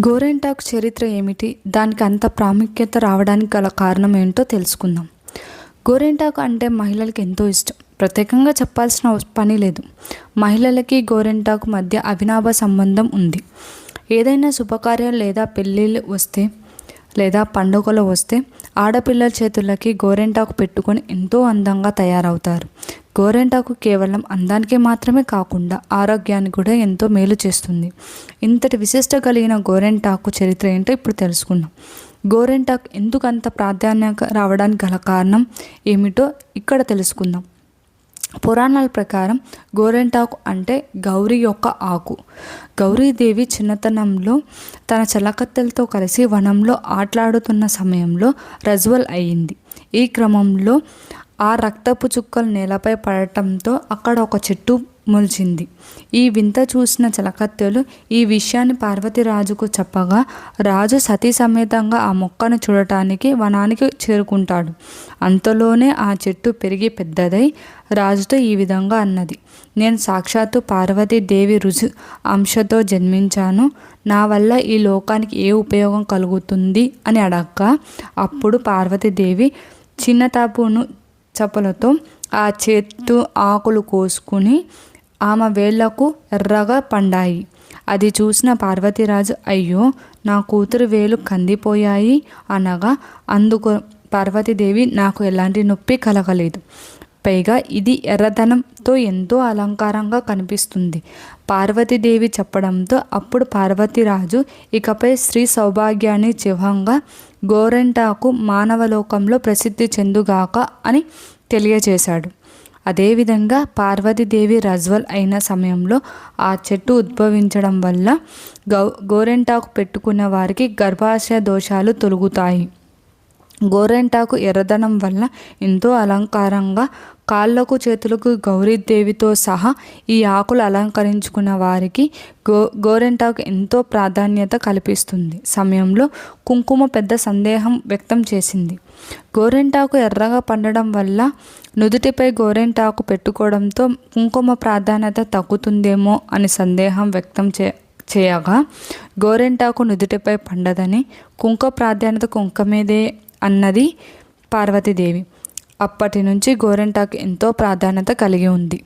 గోరెంటాకు చరిత్ర ఏమిటి? దానికి అంత ప్రాముఖ్యత రావడానికి గల కారణం ఏంటో తెలుసుకుందాం. గోరెంటాకు అంటే మహిళలకు ఎంతో ఇష్టం. ప్రత్యేకంగా చెప్పాల్సిన పని లేదు. మహిళలకి గోరెంటాకు మధ్య అవినాభ సంబంధం ఉంది. ఏదైనా శుభకార్యాలు లేదా పెళ్ళిళ్ళు వస్తే లేదా పండుగలు వస్తే ఆడపిల్లల చేతులకి గోరెంటాకు పెట్టుకొని ఎంతో అందంగా తయారవుతారు. గోరెంటాకు కేవలం అందానికి మాత్రమే కాకుండా ఆరోగ్యానికి కూడా ఎంతో మేలు చేస్తుంది. ఇంతటి విశిష్ట కలిగిన గోరెంటాకు చరిత్ర ఏంటో ఇప్పుడు తెలుసుకుందాం. గోరెంటాకు ఎందుకు అంత ప్రాధాన్యత రావడానికి గల కారణం ఏమిటో ఇక్కడ తెలుసుకుందాం. పురాణాల ప్రకారం గోరెంటాకు అంటే గౌరీ యొక్క ఆకు. గౌరీదేవి చిన్నతనంలో తన చలకత్తెలతో కలిసి వనంలో ఆటలాడుతున్న సమయంలో రజ్వల్ అయ్యింది ఈ క్రమంలో ఆ రక్తపు చుక్కలు నేలపై పడటంతో అక్కడ ఒక చెట్టు మొలిచింది. ఈ వింత చూసిన చలకత్తెలు ఈ విషయాన్ని పార్వతీరాజుకు చెప్పగా రాజు సతీ సమేతంగా ఆ మొక్కను చూడటానికి వనానికి చేరుకుంటాడు. అంతలోనే ఆ చెట్టు పెరిగి పెద్దదై రాజుతో ఈ విధంగా అన్నది. నేను సాక్షాత్తు పార్వతీదేవి రుజు అంశతో జన్మించాను. నా వల్ల ఈ లోకానికి ఏ ఉపయోగం కలుగుతుంది? అని అడక్క అప్పుడు పార్వతీదేవి చిన్న తాపును చప్పలతో ఆ చెట్టు ఆకులు కోసుకుని ఆమె వేళ్ళకు ఎర్రగా పండాయి. అది చూసిన పార్వతీరాజు అయ్యో నా కూతురు వేలు కందిపోయాయి అనగా అందుకు పార్వతీదేవి నాకు ఎలాంటి నొప్పి కలగలేదు. పైగా ఇది ఎర్రధనంతో ఎంతో అలంకారంగా కనిపిస్తుంది. పార్వతీదేవి చెప్పడంతో అప్పుడు పార్వతీరాజు ఇకపై స్త్రీ సౌభాగ్యాన్ని చిహ్నంగా గోరెంటాకు మానవలోకంలో ప్రసిద్ధి చెందుగాక అని తెలియజేశాడు. అదేవిధంగా పార్వతీదేవి రజ్వల్ అయిన సమయంలో ఆ చెట్టు ఉద్భవించడం వల్ల గౌ గోరెంటాకు పెట్టుకున్న వారికి గర్భాశయ దోషాలు తొలుగుతాయి. గోరెంటాకు ఎర్రదనం వల్ల ఎంతో అలంకారంగా కాళ్ళకు చేతులకు గౌరీదేవితో సహా ఈ ఆకులు అలంకరించుకున్న వారికి గో గోరెంటాకు ఎంతో ప్రాధాన్యత కల్పిస్తుంది. సమయంలో కుంకుమ పెద్ద సందేహం వ్యక్తం చేసింది. గోరెంటాకు ఎర్రగా పండడం వల్ల నుదుటిపై గోరెంటాకు పెట్టుకోవడంతో కుంకుమ ప్రాధాన్యత తగ్గుతుందేమో అని సందేహం వ్యక్తం చే చేయగా గోరెంటాకు నుదుటిపై పండదని కుంక ప్రాధాన్యత కుంకమేదే అన్నది పార్వతీదేవి. అప్పటి నుంచి గోరెంటాకు ఎంతో ప్రాధాన్యత కలిగి ఉంది.